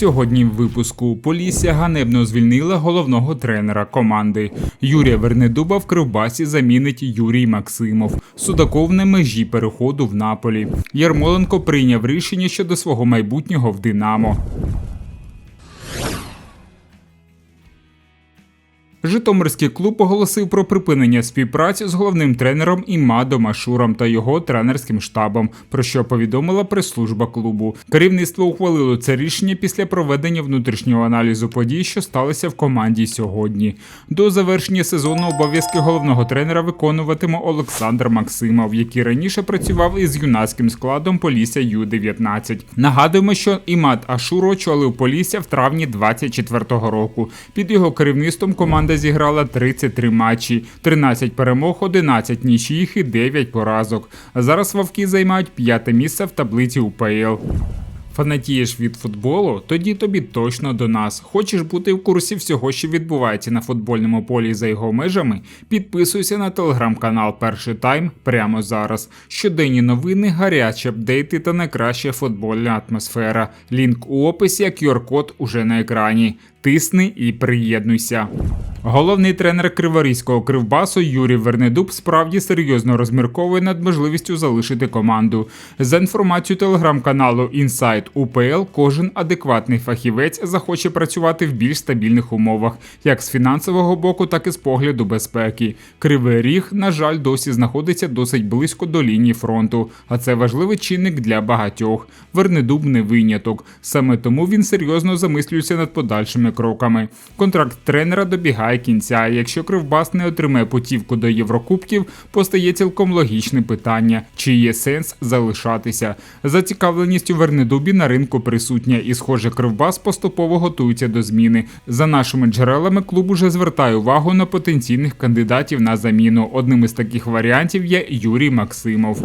Сьогодні в випуску Полісся ганебно звільнила головного тренера команди. Юрія Вернедуба в Кривбасі замінить Юрій Максимов. Судаков на межі переходу в Наполі. Ярмоленко прийняв рішення щодо свого майбутнього в Динамо. Житомирський клуб оголосив про припинення співпраці з головним тренером Імадо Машуром та його тренерським штабом, про що повідомила прес-служба клубу. Керівництво ухвалило це рішення після проведення внутрішнього аналізу подій, що сталися в команді сьогодні. До завершення сезону обов'язки головного тренера виконуватиме Олександр Максимов, який раніше працював із юнацьким складом Полісся Ю-19. Нагадуємо, що Імад Ашур очолив Полісся в травні 24-го року. Під його керівництвом команда зіграла 33 матчі, 13 перемог, 11 нічиїх і 9 поразок. Зараз вовки займають п'яте місце в таблиці УПЛ. Фанатієш від футболу? Тоді тобі точно до нас. Хочеш бути в курсі всього, що відбувається на футбольному полі за його межами? Підписуйся на телеграм-канал Перший Тайм прямо зараз. Щоденні новини, гарячі апдейти та найкраща футбольна атмосфера. Лінк у описі, а QR-код уже на екрані. Тисни і приєднуйся. Головний тренер Криворізького кривбасу Юрій Вернедуб справді серйозно розмірковує над можливістю залишити команду. За інформацією телеграм-каналу Inside UPL, кожен адекватний фахівець захоче працювати в більш стабільних умовах, як з фінансового боку, так і з погляду безпеки. Кривий ріг, на жаль, досі знаходиться досить близько до лінії фронту, а це важливий чинник для багатьох. Вернедуб не виняток. Саме тому він серйозно замислюється над подальшими кроками. Контракт тренера добігає кінця. Якщо Кривбас не отримає путівку до Єврокубків, постає цілком логічне питання: чи є сенс залишатися. Зацікавленість у Вернедубі на ринку присутня, і, схоже, Кривбас поступово готується до зміни. За нашими джерелами, клуб уже звертає увагу на потенційних кандидатів на заміну. Одним із таких варіантів є Юрій Максимов.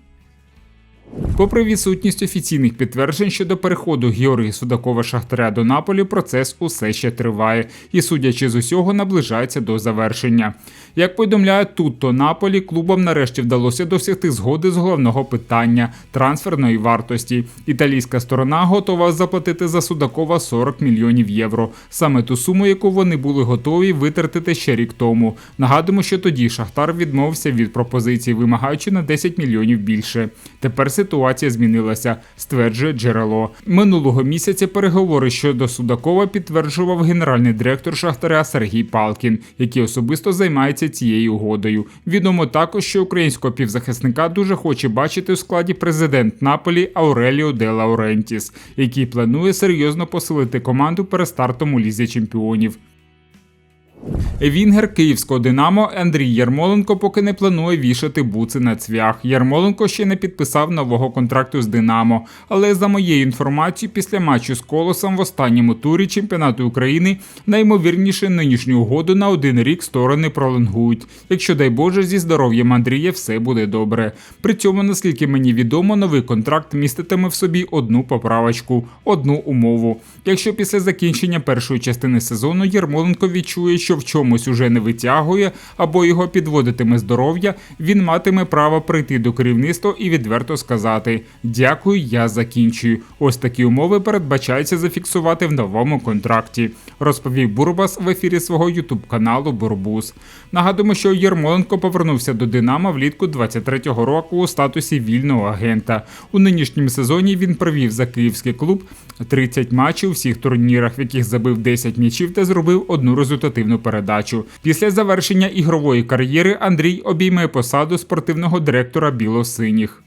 Попри відсутність офіційних підтверджень щодо переходу Георгія Судакова Шахтаря до Наполі, процес усе ще триває і, судячи з усього, наближається до завершення. Як повідомляє тут, то Наполі клубам нарешті вдалося досягти згоди з головного питання трансферної вартості. Італійська сторона готова заплатити за Судакова 40 мільйонів євро, саме ту суму, яку вони були готові витратити ще рік тому. Нагадуємо, що тоді Шахтар відмовився від пропозиції, вимагаючи на 10 мільйонів більше. Тепер ситуація змінилася, стверджує джерело. Минулого місяця переговори щодо Судакова підтверджував генеральний директор Шахтаря Сергій Палкін, який особисто займається цією угодою. Відомо також, що українського півзахисника дуже хоче бачити у складі президент Наполі Ауреліо де Лаурентіс, який планує серйозно посилити команду перед стартом у лізі чемпіонів. Вінгер київського Динамо Андрій Ярмоленко поки не планує вішати буци на цвях. Ярмоленко ще не підписав нового контракту з Динамо. Але за моєю інформацією, після матчу з колосом в останньому турі чемпіонату України наймовірніше нинішню угоду на один рік сторони пролонгують. Якщо дай Боже, зі здоров'ям Андрія все буде добре. При цьому, наскільки мені відомо, новий контракт міститиме в собі одну поправочку, одну умову. Якщо після закінчення першої частини сезону Ярмоленко відчує, що в чомусь уже не витягує або його підводитиме здоров'я, він матиме право прийти до керівництва і відверто сказати: Дякую, я закінчую. Ось такі умови передбачається зафіксувати в новому контракті, розповів Бурбас в ефірі свого ютуб каналу Бурбус. Нагадуємо, що Єрмоленко повернувся до Динамо влітку 23-го року у статусі вільного агента. У нинішньому сезоні він провів за київський клуб 30 матчів у всіх турнірах, в яких забив 10 м'ячів та зробив одну результативну передачу. Після завершення ігрової кар'єри Андрій обійме посаду спортивного директора білосиніх.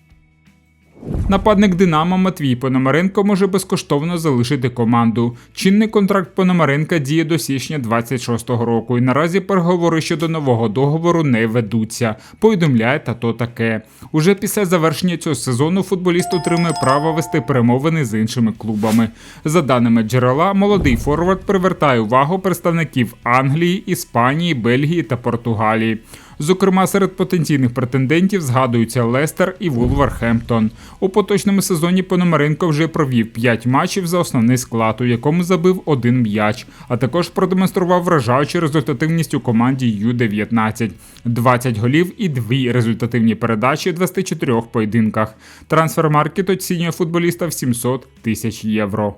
Нападник Динамо Матвій Пономаренко може безкоштовно залишити команду. Чинний контракт Пономаренка діє до січня 26-го року, і наразі переговори щодо нового договору не ведуться. Повідомляє тато таке. Уже після завершення цього сезону футболіст отримує право вести перемовини з іншими клубами. За даними джерела, молодий форвард привертає увагу представників Англії, Іспанії, Бельгії та Португалії. Зокрема, серед потенційних претендентів згадуються Лестер і Вулверхемптон. У поточному сезоні Пономаренко вже провів 5 матчів за основний склад, у якому забив один м'яч, а також продемонстрував вражаючу результативність у команді Ю-19, 20 голів і дві результативні передачі в 24 поєдинках. Трансфермаркет оцінює футболіста в 700 тисяч євро.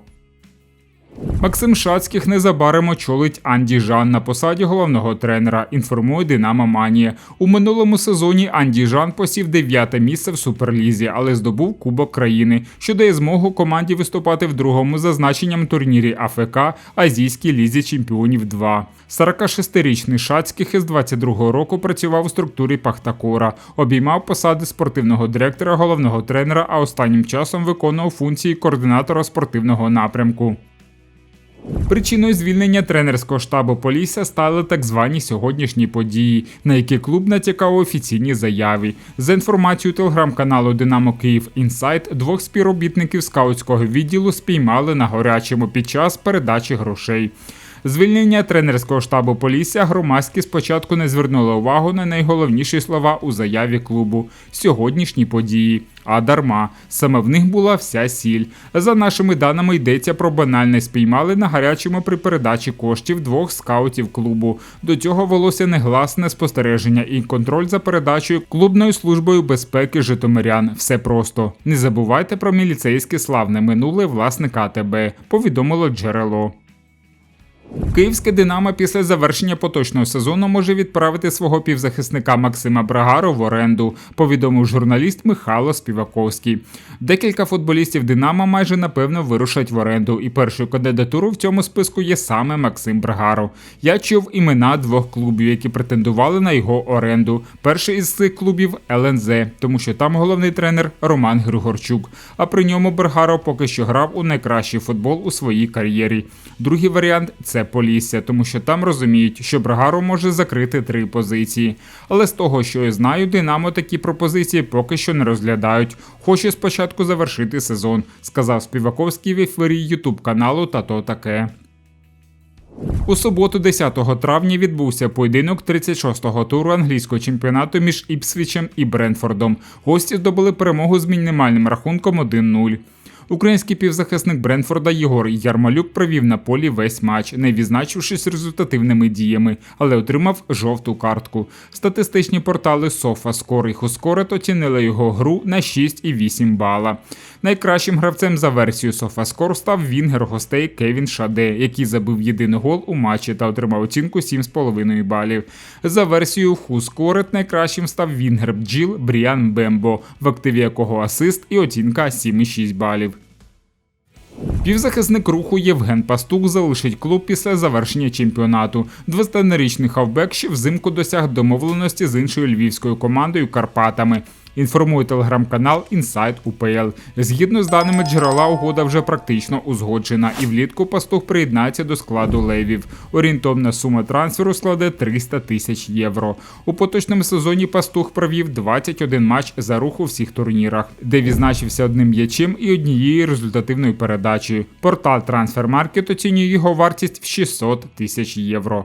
Максим Шацьких незабаром очолить Анді Жан на посаді головного тренера. Інформує Динамо Манія. У минулому сезоні Анді Жан посів дев'яте місце в суперлізі, але здобув Кубок країни, що дає змогу команді виступати в другому за значенням турнірі АФК Азійській лізі чемпіонів 2. 46-річний Шацьких із 22-го року працював у структурі Пахтакора, обіймав посади спортивного директора, головного тренера, а останнім часом виконував функції координатора спортивного напрямку. Причиною звільнення тренерського штабу Полісся стали так звані сьогоднішні події, на які клуб натякав у офіційній заяві. За інформацією телеграм-каналу Динамо Київ Інсайт, двох співробітників скаутського відділу спіймали на горячому під час передачі грошей. Звільнення тренерського штабу Полісся громадські спочатку не звернули увагу на найголовніші слова у заяві клубу сьогоднішні події. А дарма саме в них була вся сіль. За нашими даними йдеться про банальне спіймали на гарячому при передачі коштів двох скаутів клубу. До цього велося негласне спостереження і контроль за передачею клубною службою безпеки Житомирян. Все просто не забувайте про міліцейське славне минуле власника АТБ, повідомило джерело. Київське Динамо після завершення поточного сезону може відправити свого півзахисника Максима Брагару в оренду, повідомив журналіст Михайло Співаковський. Декілька футболістів Динамо майже напевно вирушать в оренду, і першою кандидатурою в цьому списку є саме Максим Брагаро. Я чув імена двох клубів, які претендували на його оренду. Перший із цих клубів ЛНЗ, тому що там головний тренер Роман Григорчук. А при ньому Брагаро поки що грав у найкращий футбол у своїй кар'єрі. Другий варіант це Полісся, тому що там розуміють, що Брагаро може закрити три позиції. Але з того, що я знаю, Динамо такі пропозиції поки що не розглядають. Хоче спочатку завершити сезон, сказав Співаковський в ефірі Ютуб каналу та то таке. У суботу, 10 травня, відбувся поєдинок 36-го туру англійського чемпіонату між Іпсвічем і Бренфордом. Гості здобули перемогу з мінімальним рахунком 1-0. Український півзахисник Бренфорда Єгор Ярмалюк провів на полі весь матч, не відзначившись результативними діями, але отримав жовту картку. Статистичні портали SofaScore і Хускорет оцінили його гру на 6,8 бала. Найкращим гравцем за версією SofaScore став вінгер гостей Кевін Шаде, який забив єдиний гол у матчі та отримав оцінку 7,5 балів. За версією Хускорет найкращим став вінгер бджіл Бріан Бембо, в активі якого асист і оцінка 7,6 балів. Півзахисник руху Євген Пастук залишить клуб після завершення чемпіонату. 21-річний хавбек ще взимку досяг домовленості з іншою львівською командою Карпатами. Інформує телеграм-канал Inside UPL. Згідно з даними джерела, угода вже практично узгоджена, і влітку пастух приєднається до складу левів. Орієнтовна сума трансферу складе 300 тисяч євро. У поточному сезоні пастух провів 21 матч за рух у всіх турнірах, де відзначився одним м'ячем і однією результативною передачею. Портал Transfermarkt оцінює його вартість в 600 тисяч євро.